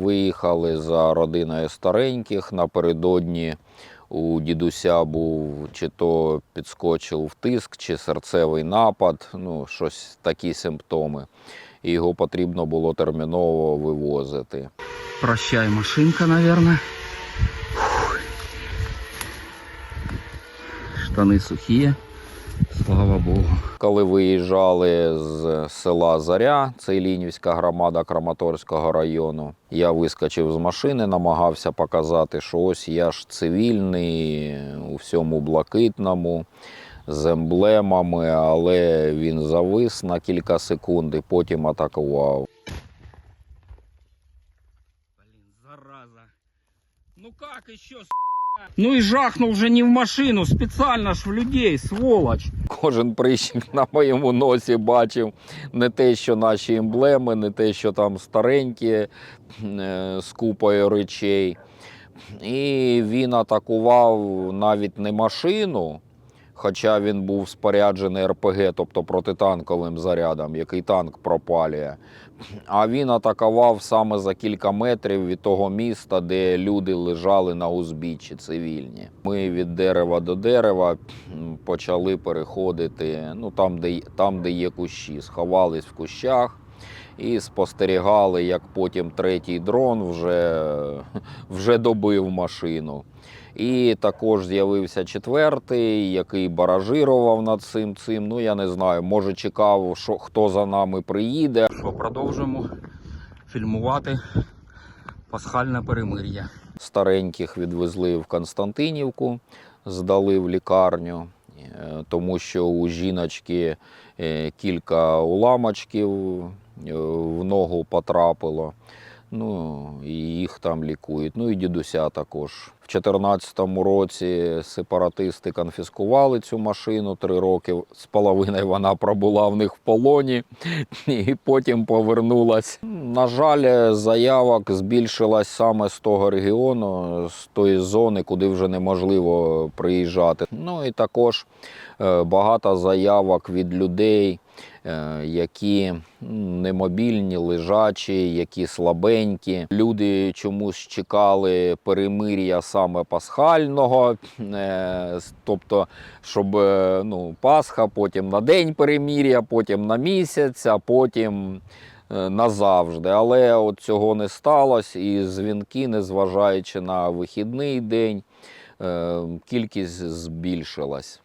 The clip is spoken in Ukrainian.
Виїхали за родиною стареньких. Напередодні у дідуся був чи то підскочив тиск, чи серцевий напад, ну, щось такі симптоми. І його потрібно було терміново вивозити. Прощай, машинка, наверное. Штани сухі, слава Богу. Коли виїжджали з села Заря, це Ілінівська громада Краматорського району, я вискочив з машини, намагався показати, що ось я ж цивільний у всьому блакитному, з емблемами, але він завис на кілька секунд і потім атакував. Блин, зараза. Ну как еще, сука? Ну і жахнув вже не в машину, спеціально ж в людей, сволочь. Кожен прищик на моєму носі бачив не те, що наші емблеми, не те, що там старенькі е, з купою речей. І він атакував навіть не машину, хоча він був споряджений РПГ, тобто протитанковим зарядом, який танк пропалює. А він атакував саме за кілька метрів від того міста, де люди лежали на узбіччі цивільні. Ми від дерева до дерева почали переходити ну, там, де, там, де є кущі, сховались в кущах. І спостерігали, як потім третій дрон вже, вже добив машину. І також з'явився четвертий, який баражирував над цим цим. Ну я не знаю, може чекав, що хто за нами приїде. Що, продовжуємо фільмувати пасхальне перемир'я. Стареньких відвезли в Константинівку, здали в лікарню, е, тому що у жіночки е, кілька уламочків е, в ногу потрапило. Ну, і їх там лікують. Ну і дідуся також. В 2014 році сепаратисти конфіскували цю машину. Три роки з половиною вона пробула в них в полоні і потім повернулась. На жаль, заявок збільшилась саме з того регіону, з тої зони, куди вже неможливо приїжджати. Ну і також е, багато заявок від людей, які немобільні, лежачі, які слабенькі. Люди чомусь чекали перемир'я саме пасхального, е, тобто, щоб е, ну, Пасха, потім на день перемир'я, потім на місяць, а потім е, назавжди. Але от цього не сталося, і дзвінки, незважаючи на вихідний день, е, кількість збільшилась.